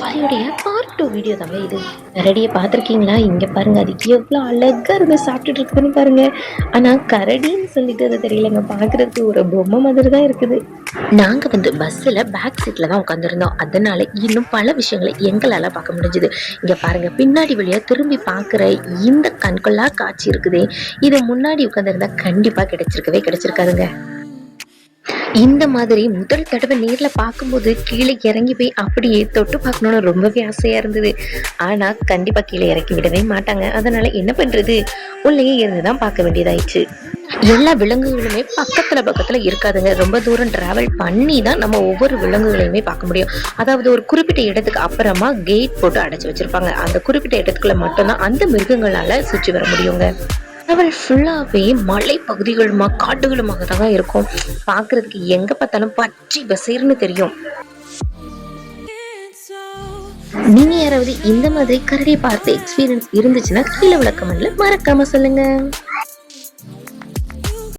கரடியோடைய part two video தாங்க இது. கரடியை பார்த்துருக்கீங்களா? இங்கே பாருங்க அது எவ்வளோ அழகாக இருந்து சாப்பிட்டுட்டு இருக்குதுன்னு பாருங்கள் ஆனால் கரடின்னு சொல்லிட்டு அது தெரியலங்க. பார்க்குறதுக்கு ஒரு பொம்மை மாதிரி தான் இருக்குது. நாங்கள் வந்து பஸ்ஸில் பேக் சீட்டில் தான் உட்காந்துருந்தோம் அதனால இன்னும் பல விஷயங்களை எங்களால் பார்க்க முடிஞ்சுது. இங்கே பாருங்கள் பின்னாடி வழியாக திரும்பி பார்க்குற இந்த கண்கொள்ளா காட்சி இருக்குதே. இது முன்னாடி உட்காந்துருந்தா கண்டிப்பாக கிடைச்சிருக்கவே கிடைச்சிருக்காதுங்க. இந்த மாதிரி முதல் தடவை நேரில் பார்க்கும்போது கீழே இறங்கி போய் அப்படியே தொட்டு பார்க்கணும்னு ரொம்பவே ஆசையாக இருந்தது. ஆனால் கண்டிப்பாக கீழே இறக்கி விடவே மாட்டாங்க. அதனால என்ன பண்ணுறது உள்ளேயே இருந்து தான் பார்க்க வேண்டியதாயிடுச்சு எல்லா விலங்குகளுமே பக்கத்துல பக்கத்துல இருக்காதுங்க. ரொம்ப தூரம் டிராவல் பண்ணி தான் நம்ம ஒவ்வொரு விலங்குகளையுமே பார்க்க முடியும். அதாவது ஒரு குறிப்பிட்ட இடத்துக்கு அப்புறமா கேட் போட்டு அடைச்சி வச்சிருப்பாங்க. அந்த குறிப்பிட்ட இடத்துக்குள்ள மட்டும்தான் அந்த மிருகங்களால சுற்றி வர முடியுங்க. ட்ராவல் ஃபுல்லாகவே மலை பகுதிகளுமா காடுகளுமாக தான் இருக்கும். பார்க்குறதுக்கு எங்கே பார்த்தாலும் பச்சை பசேர்னு தெரியும். நீங்க யாராவது இந்த மாதிரி கரடி பார்த்து எக்ஸ்பீரியன்ஸ் இருந்துச்சுன்னா கீழே விளக்கமெண்ட்ல மறக்காம சொல்லுங்க.